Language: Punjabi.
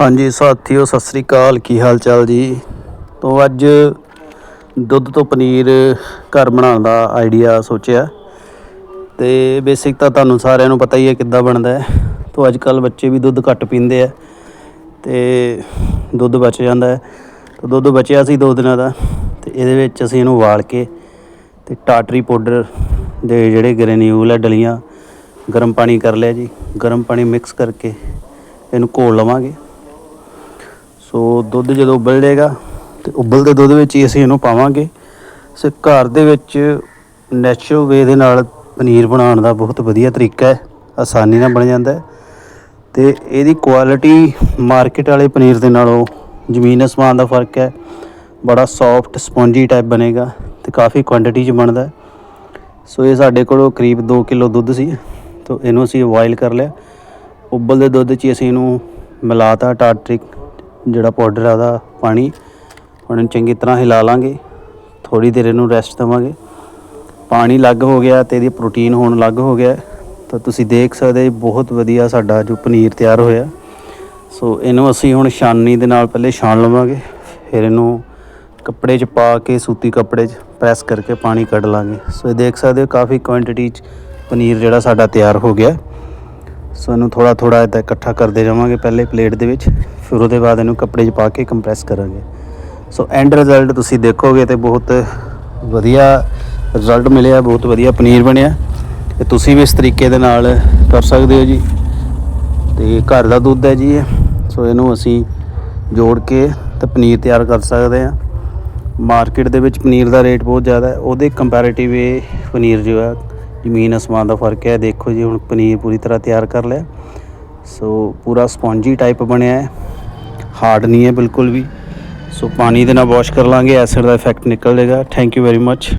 ਹਾਂਜੀ, ਸਾਥੀਓ, ਸਤਿ ਸ੍ਰੀ ਅਕਾਲ। ਕੀ ਹਾਲ ਚਾਲ ਜੀ? ਤੋਂ, ਅੱਜ ਦੁੱਧ ਤੋਂ ਪਨੀਰ ਘਰ ਬਣਾਉਣ ਦਾ ਆਈਡੀਆ ਸੋਚਿਆ। ਤੇ ਬੇਸਿਕ ਤਾਂ ਤੁਹਾਨੂੰ ਸਾਰਿਆਂ ਨੂੰ ਪਤਾ ਹੀ ਹੈ ਕਿੱਦਾਂ ਬਣਦਾ ਹੈ। ਤੋਂ ਅੱਜ ਕੱਲ ਬੱਚੇ ਵੀ ਦੁੱਧ ਘੱਟ ਪੀਂਦੇ ਆ ਤੇ ਦੁੱਧ ਬਚ ਜਾਂਦਾ ਹੈ। ਤਾਂ, ਦੁੱਧ ਬਚਿਆ ਸੀ ਦੋ ਦਿਨਾਂ ਦਾ ਤੇ ਇਹਦੇ ਵਿੱਚ ਅਸੀਂ ਇਹਨੂੰ ਉਬਾਲ ਕੇ ਤੇ ਟਾਟਰੀ ਪਾਊਡਰ ਦੇ ਜਿਹੜੇ ਗ੍ਰੈਨਿਊਲ ਹੈ ਡਲੀਆਂ ਗਰਮ ਪਾਣੀ ਕਰ ਲਿਆ ਜੀ। ਗਰਮ ਪਾਣੀ ਮਿਕਸ ਕਰਕੇ ਇਹਨੂੰ ਘੋਲ ਲਵਾਂਗੇ। ਸੋ ਦੁੱਧ ਜਦੋਂ ਉਬਲ ਜਾਏਗਾ ਤੇ ਉਬਲਦੇ ਦੁੱਧ ਵਿੱਚ ਹੀ ਅਸੀਂ ਇਹਨੂੰ ਪਾਵਾਂਗੇ। ਸੋ ਘਰ ਦੇ ਵਿੱਚ ਨੈਚੁਰਲ ਵੇ ਦੇ ਨਾਲ ਪਨੀਰ ਬਣਾਉਣ ਦਾ ਬਹੁਤ ਵਧੀਆ ਤਰੀਕਾ ਹੈ। ਆਸਾਨੀ ਨਾਲ ਬਣ ਜਾਂਦਾ ਹੈ। ਤੇ ਇਹਦੀ ਕੁਆਲਿਟੀ ਮਾਰਕੀਟ ਵਾਲੇ ਪਨੀਰ ਦੇ ਨਾਲੋਂ ਜ਼ਮੀਨ ਅਸਮਾਨ ਦਾ ਫ਼ਰਕ ਹੈ। ਬੜਾ ਸੌਫਟ ਸਪੌਂਜੀ ਟਾਈਪ ਬਣੇਗਾ ਤੇ ਕਾਫੀ ਕੁਆਂਟੀਟੀ 'ਚ ਬਣਦਾ ਸੋ ਇਹ ਸਾਡੇ ਕੋਲੋਂ ਕਰੀਬ 2 ਕਿਲੋ ਦੁੱਧ ਸੀ। ਤਾਂ ਇਹਨੂੰ ਅਸੀਂ ਬੋਇਲ ਕਰ ਲਿਆ। ਉਬਲਦੇ ਦੁੱਧ 'ਚ ਅਸੀਂ ਇਹਨੂੰ ਮਿਲਾਤਾ ਟਾਟਰਿਕ ਜਿਹੜਾ ਪਾਊਡਰ ਆ ਉਹਦਾ ਪਾਣੀ, ਹੁਣ ਇਹਨੂੰ ਚੰਗੀ ਤਰ੍ਹਾਂ ਹਿਲਾ ਲਾਂਗੇ। ਥੋੜੀ ਦੇਰ ਇਹਨੂੰ ਰੈਸਟ ਦੇਵਾਂਗੇ। ਪਾਣੀ ਲੱਗ ਹੋ ਗਿਆ ਤੇ ਇਹਦੀ ਪ੍ਰੋਟੀਨ ਹੋਣ ਲੱਗ ਹੋ ਗਿਆ। ਤਾਂ ਤੁਸੀਂ ਦੇਖ ਸਕਦੇ ਬਹੁਤ ਵਧੀਆ ਸਾਡਾ ਜੋ ਪਨੀਰ ਤਿਆਰ ਹੋਇਆ। ਸੋ ਇਹਨੂੰ ਅਸੀਂ ਹੁਣ ਛਾਨਣੀ ਦੇ ਨਾਲ ਪਹਿਲੇ ਛਾਣ ਲਵਾਂਗੇ। ਫਿਰ ਇਹਨੂੰ ਕੱਪੜੇ 'ਚ ਪਾ ਕੇ, ਸੂਤੀ ਕੱਪੜੇ 'ਚ ਪ੍ਰੈਸ ਕਰਕੇ ਪਾਣੀ ਕੱਢ ਲਾਂਗੇ। ਸੋ ਇਹ ਦੇਖ ਸਕਦੇ ਹੋ, ਕਾਫੀ ਕੁਆਂਟੀਟੀ 'ਚ ਪਨੀਰ ਜਿਹੜਾ ਸਾਡਾ ਤਿਆਰ ਹੋ ਗਿਆ। ਸੋ ਇਹਨੂੰ ਥੋੜਾ ਥੋੜਾ ਇਦਾਂ ਇਕੱਠਾ ਕਰਦੇ ਜਾਵਾਂਗੇ ਪਹਿਲੇ ਪਲੇਟ ਦੇ ਵਿੱਚ, ਫਿਰ ਉਹਦੇ ਬਾਅਦ ਇਹਨੂੰ ਕੱਪੜੇ 'ਚ ਪਾ ਕੇ ਕੰਪਰੈਸ ਕਰਾਂਗੇ। ਸੋ ਐਂਡ ਰਿਜ਼ਲਟ ਤੁਸੀਂ ਦੇਖੋਗੇ ਤੇ ਬਹੁਤ ਵਧੀਆ ਰਿਜ਼ਲਟ ਮਿਲਿਆ, ਬਹੁਤ ਵਧੀਆ ਪਨੀਰ ਬਣਿਆ। ਤੇ ਤੁਸੀਂ ਵੀ ਇਸ ਤਰੀਕੇ ਦੇ ਨਾਲ ਕਰ ਸਕਦੇ ਹੋ ਜੀ। ਤੇ ਘਰ ਦਾ ਦੁੱਧ ਹੈ ਜੀ ਇਹ। ਸੋ ਇਹਨੂੰ ਅਸੀਂ ਜੋੜ ਕੇ ਤੇ ਪਨੀਰ ਤਿਆਰ ਕਰ ਸਕਦੇ ਹਾਂ। ਮਾਰਕੀਟ ਦੇ ਵਿੱਚ ਪਨੀਰ ਦਾ ਰੇਟ ਬਹੁਤ ਜ਼ਿਆਦਾ ਹੈ। ਉਹਦੇ ਕੰਪੈਰੀਟਿਵ ਇਹ ਪਨੀਰ ਜੋ ਹੈ ਜ਼ਮੀਨ, ਅਸਮਾਨ ਦਾ ਫ਼ਰਕ ਹੈ। ਦੇਖੋ ਜੀ, ਹੁਣ ਪਨੀਰ ਪੂਰੀ ਤਰ੍ਹਾਂ ਤਿਆਰ ਕਰ ਲਿਆ। ਸੋ ਪੂਰਾ ਸਪੌਂਜੀ ਟਾਈਪ ਬਣਿਆ ਹੈ। ਹਾਰਡ ਨਹੀਂ ਹੈ ਬਿਲਕੁਲ ਵੀ। ਸੋ ਪਾਣੀ ਦੇ ਨਾਲ ਵਾਸ਼ ਕਰ ਲਾਂਗੇ। ਐਸਿਡ ਦਾ ਇਫੈਕਟ ਨਿਕਲ ਜਾਏਗਾ। Thank you very much